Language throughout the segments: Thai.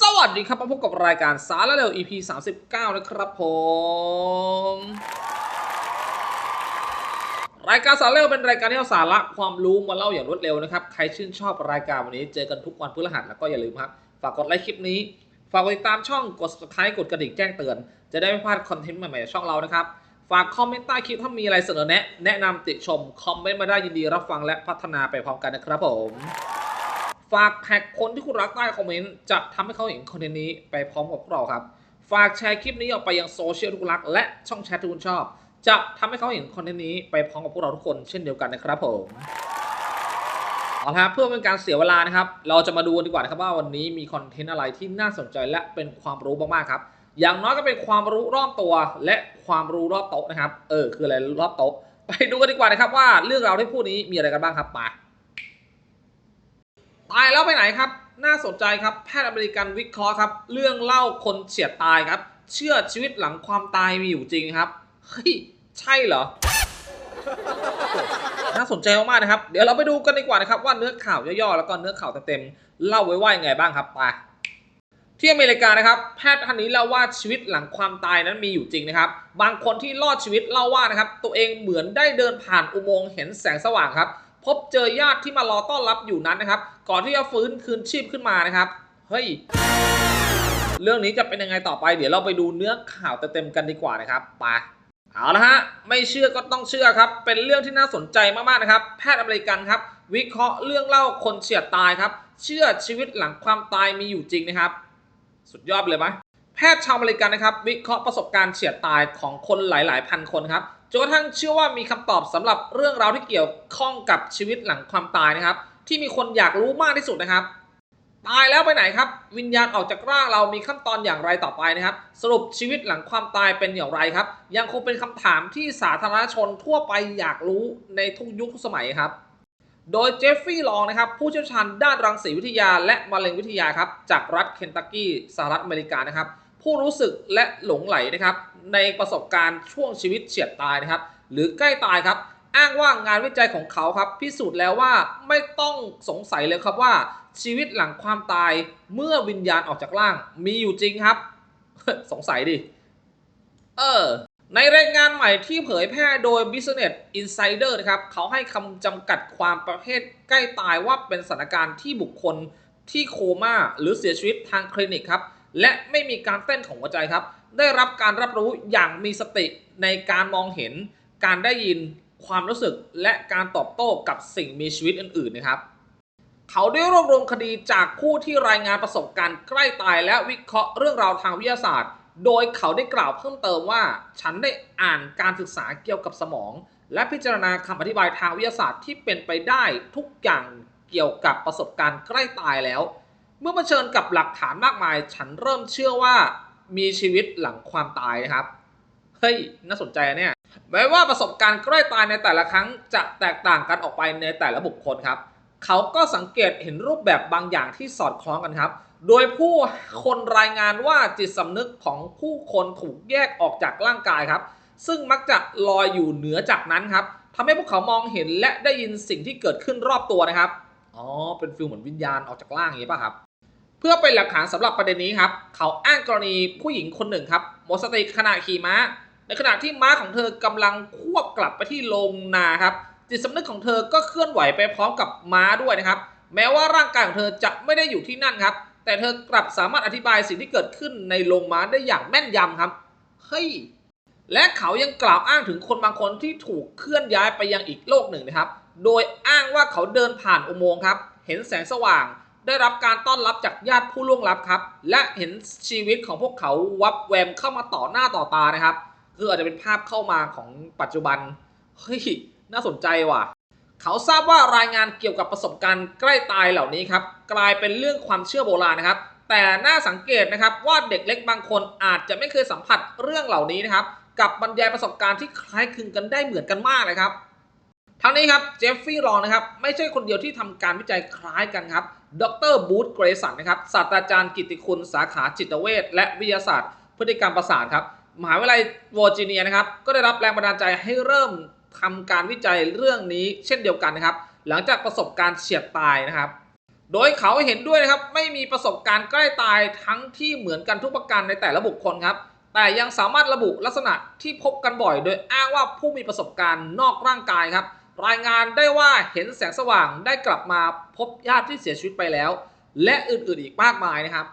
สวัสดีครับมาพบกับรายการสารเร็ว EP 39 นะครับผม รายการสารเร็วเป็นรายการที่เอาสาระความรู้มาเล่าอย่างรวดเร็วนะครับ ใครชื่นชอบรายการวันนี้เจอกันทุกวันพฤหัสแล้วก็อย่าลืมครับ ฝากกดไลค์คลิปนี้ ฝากกดติดตามช่องกด subscribe กดกระดิ่งแจ้งเตือน จะได้ไม่พลาดคอนเทนต์ใหม่ๆจากช่องเรานะครับ ฝากคอมเมนต์ใต้คลิปถ้ามีอะไรเสนอแนะ แนะนำติชมคอมเมนต์มาได้ยินดีรับฟังและพัฒนาไปพร้อมกันนะครับผม ฝากแท็กคนที่คุณรักใต้คอมเมนต์จะทำให้เขาเห็นคอนเทนต์นี้ไปพร้อมกับพวกเราครับ ฝากแชร์คลิปนี้ออกไปยังโซเชียลที่คุณรัก และช่องแชทที่คุณชอบ จะทำให้เขาเห็นคอนเทนต์นี้ไปพร้อมกับพวกเราทุกคนเช่นเดียวกันนะครับผมเอาละครับเพื่อเป็นการเสียเวลานะครับ เราจะมาดูกันดีกว่านะครับว่าวันนี้มีคอนเทนต์อะไรที่น่าสนใจและเป็นความรู้มากๆครับ อย่างน้อยก็เป็นความรู้รอบตัว และความรู้รอบโต๊ะนะครับ เออ คืออะไรรอบโต๊ะ ไปดูกันดีกว่านะครับว่าเรื่องราวที่พูดนี้มีอะไรกันบ้างครับไป ตายแล้วไปไหนครับ น่าสนใจครับแพทย์อเมริกันวิเคราะห์ครับ เรื่องเล่าคนเฉียดตายครับ เชื่อชีวิตหลังความตายมีอยู่จริงครับ เฮ้ย ใช่เหรอ น่าสนใจมากๆนะครับ เดี๋ยวเราไปดูกันดีกว่านะครับ ว่าเนื้อข่าวย่อๆแล้วก็เนื้อข่าวเต็มๆเล่าไว้ว่ายังไงบ้างครับไปที่อเมริกานะครับแพทย์ท่านนี้เล่าว่าชีวิตหลังความตายนั้นมีอยู่จริงนะครับ บางคนที่รอดชีวิตเล่าว่านะครับ ตัวเองเหมือนได้เดินผ่านอุโมงค์เห็นแสงสว่างครับ พบเจอญาติที่มารอต้อนรับอยู่นั้นนะครับ ก่อนที่จะฟื้นคืนชีพขึ้นมานะครับ เฮ้ย เรื่องนี้จะเป็นยังไงต่อไป เดี๋ยวเราไปดูเนื้อข่าวเต็มๆกันดีกว่านะครับไปเอาละฮะ ไม่เชื่อก็ต้องเชื่อครับ เป็นเรื่องที่น่าสนใจมากๆนะครับ แพทย์อเมริกันครับ วิเคราะห์เรื่องเล่าคนเฉียดตายครับ เชื่อชีวิตหลังความตายมีอยู่จริงนะครับ สุดยอดเลยไหมแพทย์ชาวอเมริกันนะครับ วิเคราะห์ประสบการณ์เฉียดตายของคนหลาย ๆ พันคนครับ จนกระทั่งเชื่อว่ามีคำตอบสำหรับเรื่องราวที่เกี่ยวข้องกับชีวิตหลังความตายนะครับ ที่มีคนอยากรู้มากที่สุดนะครับ ตายแล้วไปไหนครับ วิญญาณออกจากร่างเรามีขั้นตอนอย่างไรต่อไปนะครับ สรุปชีวิตหลังความตายเป็นอย่างไรครับ ยังคงเป็นคำถามที่สาธารณชนทั่วไปอยากรู้ในทุกยุคทุกสมัยครับโดยเจฟฟี่ลองนะครับผู้เชี่ยวชาญด้านรังสีวิทยาและมะเร็งวิทยาครับจากรัฐเคนตักกี้สหรัฐอเมริกานะครับ ผู้รู้สึกและหลงไหลนะครับ ในประสบการณ์ช่วงชีวิตเฉียดตายนะครับ หรือใกล้ตายครับ อ้างว่างานวิจัยของเขาครับ พิสูจน์แล้วว่าไม่ต้องสงสัยเลยครับว่า ชีวิตหลังความตายเมื่อวิญญาณออกจากร่าง มีอยู่จริงครับ สงสัยดิ เออในรายงานใหม่ที่เผยแพร่โดย Business Insider นะครับ เขาให้คำจำกัดความประเภทใกล้ตายว่าเป็นสถานการณ์ที่บุคคลที่โคม่าหรือเสียชีวิตทางคลินิกครับ และไม่มีการเต้นของหัวใจครับ ได้รับการรับรู้อย่างมีสติในการมองเห็น การได้ยินความรู้สึกและการตอบโต้กับสิ่งมีชีวิตอื่นๆนะครับ เขาได้รวบรวมคดีจากผู้ที่รายงานประสบการณ์ใกล้ตายและวิเคราะห์เรื่องราวทางวิทยาศาสตร์ โดยเขาได้กล่าวเพิ่มเติมว่า ฉันได้อ่านการศึกษาเกี่ยวกับสมอง และพิจารณาคำอธิบายทางวิทยาศาสตร์ที่เป็นไปได้ทุกอย่างเกี่ยวกับประสบการณ์ใกล้ตายแล้ว เมื่อเผชิญกับหลักฐานมากมาย ฉันเริ่มเชื่อว่ามีชีวิตหลังความตายนะครับ เฮ้ย น่าสนใจเนี่ยแม้ว่าประสบการณ์ใกล้ตายในแต่ละครั้งจะแตกต่างกันออกไปในแต่ละบุคคลครับ เขาก็สังเกตเห็นรูปแบบบางอย่างที่สอดคล้องกันครับ โดยผู้คนรายงานว่าจิตสำนึกของผู้คนถูกแยกออกจากร่างกายครับ ซึ่งมักจะลอยอยู่เหนือจากนั้นครับทำให้พวกเขามองเห็นและได้ยินสิ่งที่เกิดขึ้นรอบตัวนะครับ อ๋อ เป็นฟิลเหมือนวิญญาณออกจากร่างอย่างนี้ป่ะครับ เพื่อเป็นหลักฐานสำหรับประเด็นนี้ครับ เขาอ้างกรณีผู้หญิงคนหนึ่งครับหมดสติขณะขี่ม้า ในขณะที่ม้าของเธอกำลังควบกลับไปที่โรงนาครับ จิตสำนึกของเธอก็เคลื่อนไหวไปพร้อมกับม้าด้วยนะครับ แม้ว่าร่างกายของเธอจะไม่ได้อยู่ที่นั่นครับ แต่เธอกลับสามารถอธิบายสิ่งที่เกิดขึ้นในโรงม้าได้อย่างแม่นยำครับ เฮ้ย และเขายังกล่าวอ้างถึงคนบางคนที่ถูกเคลื่อนย้ายไปยังอีกโลกหนึ่งนะครับ โดยอ้างว่าเขาเดินผ่านอุโมงค์ครับ เห็นแสงสว่าง ได้รับการต้อนรับจากญาติผู้ล่วงลับครับ และเห็นชีวิตของพวกเขาวับแวมเข้ามาต่อหน้าต่อตานะครับ คืออาจจะเป็นภาพเข้ามาของปัจจุบัน เฮ้ย น่าสนใจว่ะ เขาทราบว่ารายงานเกี่ยวกับประสบการณ์ใกล้ตายเหล่านี้ครับ กลายเป็นเรื่องความเชื่อโบราณนะครับ แต่น่าสังเกตนะครับว่าเด็กเล็กบางคนอาจจะไม่เคยสัมผัสเรื่องเหล่านี้นะครับ กับบรรยายประสบการณ์ที่คล้ายคลึงกันได้เหมือนกันมากเลยครับ ทั้งนี้ครับเจฟฟี่ลองนะครับไม่ใช่คนเดียวที่ทำการวิจัยคล้ายกันครับ ดรบูธเกรสันนะครับศาสตราจารย์กิติคุณสาขาจิตเวชและวิทยาศาสตร์ พฤติกรรมประสาทครับมหาวิทยาลัยวอร์จิเนียนะครับก็ได้รับแรงบันดาลใจให้เริ่มทำการวิจัยเรื่องนี้เช่นเดียวกันนะครับ หลังจากประสบการณ์เฉียดตายนะครับ โดยเขาเห็นด้วยนะครับไม่มีประสบการณ์ใกล้ตายทั้งที่เหมือนกันทุกประการในแต่ละบุคคลครับแต่ยังสามารถระบุลักษณะที่พบกันบ่อย โดยอ้างว่าผู้มีประสบการณ์นอกร่างกายครับ รายงานได้ว่าเห็นแสงสว่างได้กลับมาพบญาติที่เสียชีวิตไปแล้ว และอื่นๆอีกมากมายนะครับ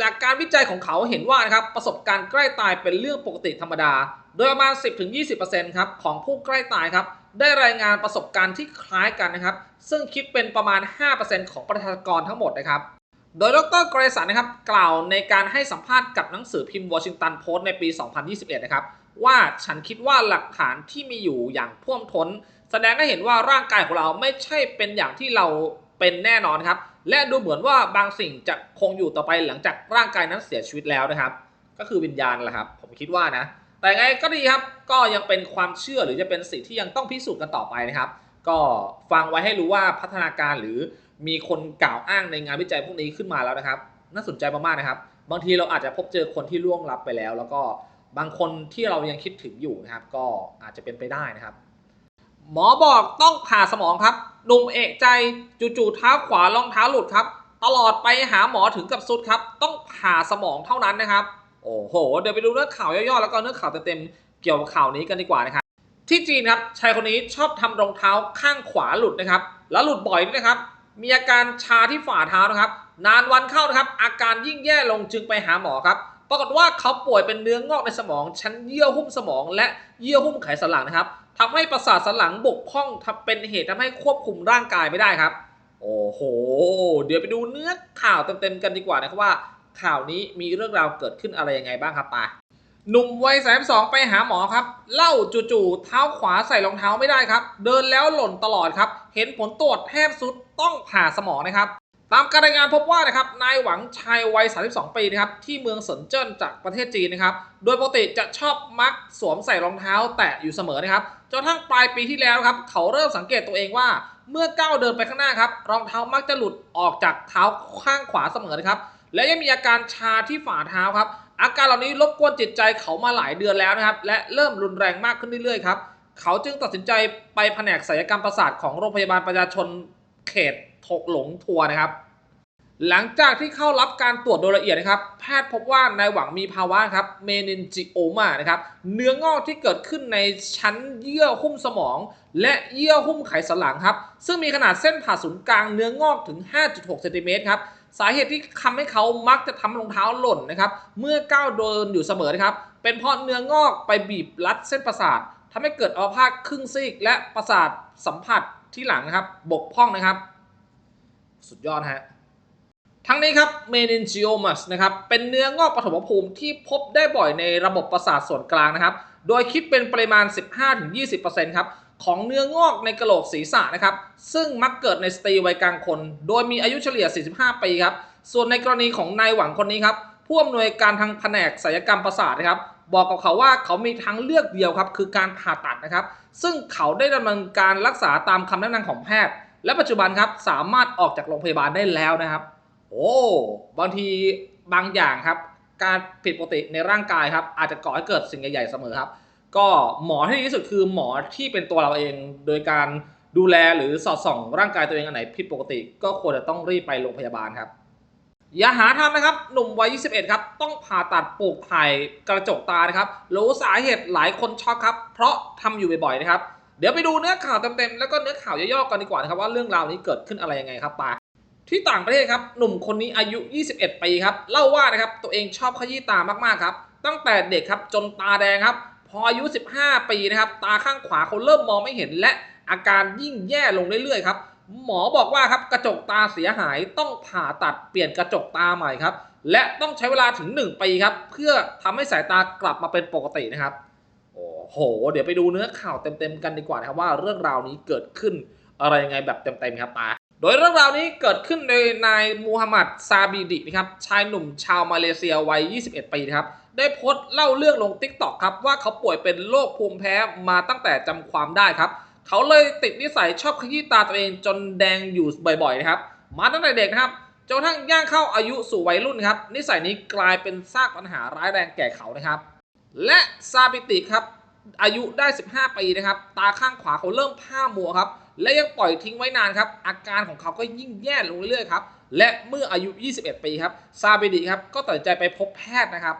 จากการวิจัยของเขาเห็นว่านะครับประสบการณ์ใกล้ตายเป็นเรื่องปกติธรรมดา โดยประมาณ 10-20%ครับของผู้ใกล้ตายครับได้รายงานประสบการณ์ที่คล้ายกันนะครับ ซึ่งคิดเป็นประมาณ 5%ของประชากรทั้งหมดนะครับ โดยดรเกรสันนะครับ กล่าวในการให้สัมภาษณ์กับหนังสือพิมพ์วอชิงตันโพสต์ในปี 2021 นะครับ ว่าฉันคิดว่าหลักฐานที่มีอยู่อย่างท่วมท้น แสดงให้เห็นว่าร่างกายของเราไม่ใช่เป็นอย่างที่เราเป็นแน่นอนครับ และดูเหมือนว่าบางสิ่งจะคงอยู่ต่อไปหลังจากร่างกายนั้นเสียชีวิตแล้วนะครับ ก็คือวิญญาณแหละครับ ผมคิดว่านะ แต่ไงก็ดีครับ ก็ยังเป็นความเชื่อหรือจะเป็นสิ่งที่ยังต้องพิสูจน์กันต่อไปนะครับ ก็ฟังไว้ให้รู้ว่าพัฒนาการหรือมีคนกล่าวอ้างในงานวิจัยพวกนี้ขึ้นมาแล้วนะครับ น่าสนใจมากๆนะครับ บางทีเราอาจจะพบเจอคนที่ล่วงลับไปแล้ว แล้วก็บางคนที่เรายังคิดถึงอยู่นะครับ ก็อาจจะเป็นไปได้นะครับ หมอบอกต้องผ่าสมองครับหนุ่มเอกใจจู่ๆเท้าขวารองเท้าหลุดครับ ตลอดไปหาหมอถึงกับสุดครับ ต้องผ่าสมองเท่านั้นนะครับ โอ้โห เดี๋ยวไปดูเรื่องข่าวย่อๆแล้วก็เรื่องข่าวเต็มๆเกี่ยวกับข่าวนี้กันดีกว่านะครับ ที่จีนครับชายคนนี้ชอบทำรองเท้าข้างขวาหลุดนะครับ แล้วหลุดบ่อยด้วยนะครับ มีอาการชาที่ฝ่าเท้านะครับ นานวันเข้านะครับ อาการยิ่งแย่ลงจึงไปหาหมอครับปรากฏว่าเขาป่วยเป็นเนื้องอกในสมอง ชั้นเยื่อหุ้มสมอง และเยื่อหุ้มไขสันหลังนะครับ ทำให้ประสาทสันหลังบกพร่องทำเป็นเหตุทำให้ควบคุมร่างกายไม่ได้ครับ โอ้โห เดี๋ยวไปดูเนื้อข่าวเต็มๆกันดีกว่านะครับว่า ข่าวนี้มีเรื่องราวเกิดขึ้นอะไรยังไงบ้างครับปาหนุ่มวัย32ไปหาหมอครับ เล่าจู่ๆเท้าขวาใส่รองเท้าไม่ได้ครับ เดินแล้วหล่นตลอดครับ เห็นผลตรวจแทบสุดต้องผ่าสมองนะครับ ตามการรายงานพบว่านะครับนายหวังชายวัย 32 ปีนะครับที่เมืองเซินเจิ้นจากประเทศจีนนะครับ โดยปกติจะชอบมักสวมใส่รองเท้าแตะอยู่เสมอนะครับจนทั่งปลายปีที่แล้วครับเขาเริ่มสังเกตตัวเองว่าเมื่อก้าวเดินไปข้างหน้าครับรองเท้ามักจะหลุดออกจากเท้าข้างขวาเสมอนะครับ และยังมีอาการชาที่ฝ่าเท้าครับ อาการเหล่านี้รบกวนจิตใจเขามาหลายเดือนแล้วนะครับ และเริ่มรุนแรงมากขึ้นเรื่อยๆครับเขาจึงตัดสินใจไปแผนกศัลยกรรมประสาทของโรงพยาบาลประชาชนเขต ถกหลงทัวร์นะครับ หลังจากที่เข้ารับการตรวจโดยละเอียดนะครับ แพทย์พบว่านายหวังมีภาวะครับเมนินจิโอมานะครับ เนื้องอกที่เกิดขึ้นในชั้นเยื่อหุ้มสมอง และเยื่อหุ้มไขสันหลังครับ ซึ่งมีขนาดเส้นผ่าศูนย์กลางเนื้องอกถึง 5.6เซนติเมตรครับสาเหตุที่ทำให้เขามักจะทำรองเท้าหล่นนะครับ เมื่อก้าวเดินอยู่เสมอนะครับ เป็นเพราะเนื้องอกไปบีบรัดเส้นประสาททำให้เกิดอัมพาตครึ่งซีก และประสาทสัมผัสที่หลังนะครับ บกพร่องนะครับ สุดยอดฮะ ทั้งนี้ครับ meningiomas นะครับ เป็นเนื้องอกปฐมภูมิที่พบได้บ่อยในระบบประสาทส่วนกลางนะครับ โดยคิดเป็นปริมาณ 15-20%ครับของเนื้องอกในกระโหลกศีรษะนะครับ ซึ่งมักเกิดในสตรีวัยกลางคน โดยมีอายุเฉลี่ย 45 ปีครับ ส่วนในกรณีของนายหวังคนนี้ครับ ผู้อำนวยการทางแผนกศัลยกรรมประสาทนะครับ บอกกับเขาว่าเขามีทางเลือกเดียวครับ คือการผ่าตัดนะครับ ซึ่งเขาได้ดำเนินการรักษาตามคำแนะนำของแพทย์ และปัจจุบันครับสามารถออกจากโรงพยาบาลได้แล้วนะครับ โอ้บางทีบางอย่างครับ การผิดปกติในร่างกายครับ อาจจะก่อให้เกิดสิ่งใหญ่ๆเสมอครับ ก็หมอที่ดีที่สุดคือหมอที่เป็นตัวเราเอง โดยการดูแลหรือสอดส่อง ร่างกายตัวเองอันไหนผิดปกติ ก็ควรจะต้องรีบไปโรงพยาบาลครับอย่าหาทำนะครับ หนุ่มวัย 21 ครับ ต้องผ่าตัดปลูกถ่ายกระจกตานะครับรู้สาเหตุหลายคนช็อกครับ เพราะทำอยู่บ่อยๆนะครับ เดี๋ยวไปดูเนื้อข่าวเต็มๆแล้วก็เนื้อข่าวย่อๆกันดีกว่านะครับว่าเรื่องราวนี้เกิดขึ้นอะไรยังไงครับปาที่ต่างประเทศครับหนุ่มคนนี้อายุ 21 ปีครับเล่าว่านะครับตัวเองชอบขยี้ตามากๆครับ ตั้งแต่เด็กครับจนตาแดงครับ พออายุ 15 ปีนะครับตาข้างขวาเขาเริ่มมองไม่เห็น และอาการยิ่งแย่ลงเรื่อยๆครับหมอบอกว่าครับกระจกตาเสียหายต้องผ่าตัดเปลี่ยนกระจกตาใหม่ครับและต้องใช้เวลาถึง 1 ปีครับเพื่อทำให้สายตากลับมาเป็นปกตินะครับ โอ้โห เดี๋ยวไปดูเนื้อข่าวเต็มๆกันดีกว่านะครับว่าเรื่องราวนี้เกิดขึ้นอะไรยังไงแบบเต็มๆครับปาโดยเรื่องราวนี้เกิดขึ้นโดยนายมูฮัมหมัดซาบิดินะครับชายหนุ่มชาวมาเลเซียวัย 21 ปีนะครับได้โพสต์เล่าเรื่องลง t ิ k t o k ครับว่าเขาป่วยเป็นโรคภูมิแพ้มาตั้งแต่จำความได้ครับ เขาเลยติดนิสัยชอบขยี้ตาตัวเองจนแดงอยู่บ่อยๆนะครับมาตั้งแต่เด็กนะครับจนกระทั่งย่างเข้าอายุสู่วัยรุ่นครับนิสัยนี้กลายเป็นซากปัญหาร้ายแรงแก่เขานะครับ และซาบิติครับ อายุได้ 15 ปีนะครับ ตาข้างขวาเขาเริ่มผ้ามัวครับ และยังปล่อยทิ้งไว้นานครับ อาการของเขาก็ยิ่งแย่ลงเรื่อยๆครับ และเมื่ออายุ 21 ปีครับ ซาเบดิครับ ก็ตัดใจไปพบแพทย์นะครับ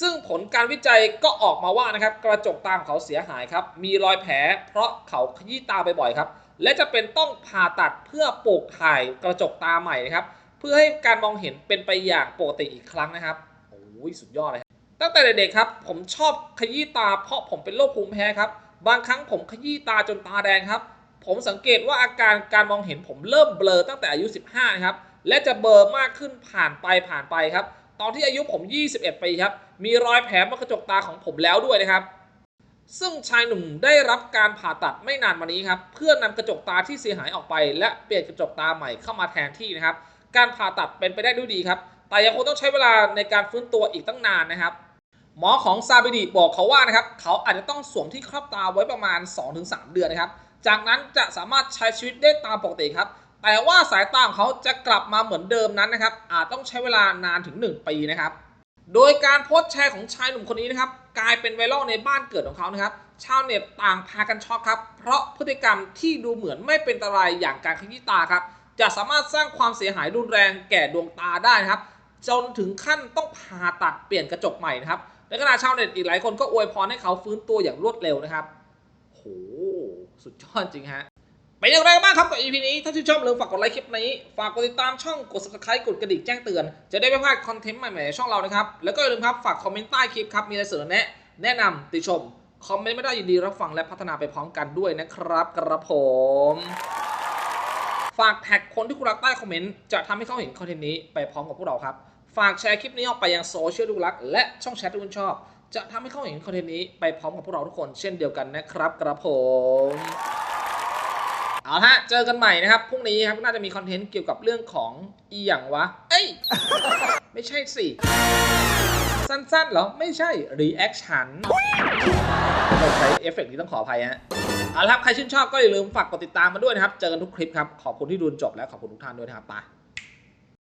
ซึ่งผลการวิจัยก็ออกมาว่านะครับ กระจกตาของเขาเสียหายครับ มีรอยแผล เพราะเขาขยี้ตาบ่อยๆครับ และจะเป็นต้องผ่าตัดเพื่อปลูกถ่ายกระจกตาใหม่นะครับ เพื่อให้การมองเห็นเป็นไปอย่างปกติอีกครั้งนะครับ โอ้ยสุดยอดเลย ตั้งแต่เด็กๆครับ ผมชอบขยี้ตาเพราะผมเป็นโรคภูมิแพ้ครับ บางครั้งผมขยี้ตาจนตาแดงครับ ผมสังเกตว่าอาการการมองเห็นผมเริ่มเบลอตั้งแต่อายุ 15 ครับ และจะเบลอมากขึ้นผ่านไปผ่านไปครับ ตอนที่อายุผม 21 ปีครับ มีรอยแผลบนกระจกตาของผมแล้วด้วยนะครับ ซึ่งชายหนุ่มได้รับการผ่าตัดไม่นานมานี้ครับ เพื่อนำกระจกตาที่เสียหายออกไป และเปลี่ยนกระจกตาใหม่เข้ามาแทนที่นะครับ การผ่าตัดเป็นไปได้ด้วยดีครับ แต่ยังคงต้องใช้เวลาในการฟื้นตัวอีกตั้งนานนะครับ หมอของซาบิดิบอกเขาว่านะครับเขาอาจจะต้องสวมที่ครอบตาไว้ประมาณ 2-3 เดือนนะครับ จากนั้นจะสามารถใช้ชีวิตได้ตามปกติครับ แต่ว่าสายตาของเขาจะกลับมาเหมือนเดิมนั้นนะครับ อาจต้องใช้เวลานานถึง 1 ปีนะครับโดยการโพสต์แชร์ของชายหนุ่มคนนี้นะครับกลายเป็นไวรัลในบ้านเกิดของเขานะครับ ชาวเน็ตต่างพากันช็อกครับ เพราะพฤติกรรมที่ดูเหมือนไม่เป็นอันตรายอย่างการขยี้ตาครับ จะสามารถสร้างความเสียหายรุนแรงแก่ดวงตาได้นะครับ จนถึงขั้นต้องผ่าตัดเปลี่ยนกระจกใหม่นะครับ ในขณะชาวเน็ตอีกหลายคนก็อวยพรให้เขาฟื้นตัวอย่างรวดเร็วนะครับโหสุดยอดจริงฮะเป็นอย่างไรบ้างครับกับ EP นี้ ถ้าชื่นชอบอย่าลืมฝากกดไลค์คลิปนี้ ฝากกดติดตามช่องกด subscribe กดกระดิ่งแจ้งเตือน จะได้ไม่พลาดคอนเทนต์ใหม่ๆในช่องเรานะครับ แล้วก็อย่าลืมครับ ฝากคอมเมนต์ใต้คลิปครับ มีอะไรเสนอแนะ แนะนำติชม คอมเมนต์ไม่ได้ยินดีรับฟังและพัฒนาไปพร้อมกันด้วยนะครับกระผม ฝากแท็กคนที่คุณรักใต้คอมเมนต์จะทำให้เขาเห็นคอนเทนต์นี้ไปพร้อมกับพวกเราครับ ฝากแชร์คลิปนี้ออกไปยังโซเชียลที่คุณรัก และช่องแชทที่คุณชอบ จะทำให้เขาเห็นคอนเทนต์นี้ไปพร้อมกับพวกเราทุกคนเช่นเดียวกันนะครับกระผมเอาละฮะเจอกันใหม่นะครับพรุ่งนี้ครับน่าจะมีคอนเทนต์เกี่ยวกับเรื่องของอีหยังวะ เอ้ย ไม่ใช่สิ สั้นๆเหรอ ไม่ใช่ reaction เราใช้เอฟเฟกต์นี้ต้องขออภัยฮะเอาละครับ ใครชื่นชอบก็อย่าลืมฝากกดติดตามมาด้วยนะครับ เจอกันทุกคลิปครับ ขอบคุณที่ดูจนจบและขอบคุณทุกท่านด้วยนะครับไป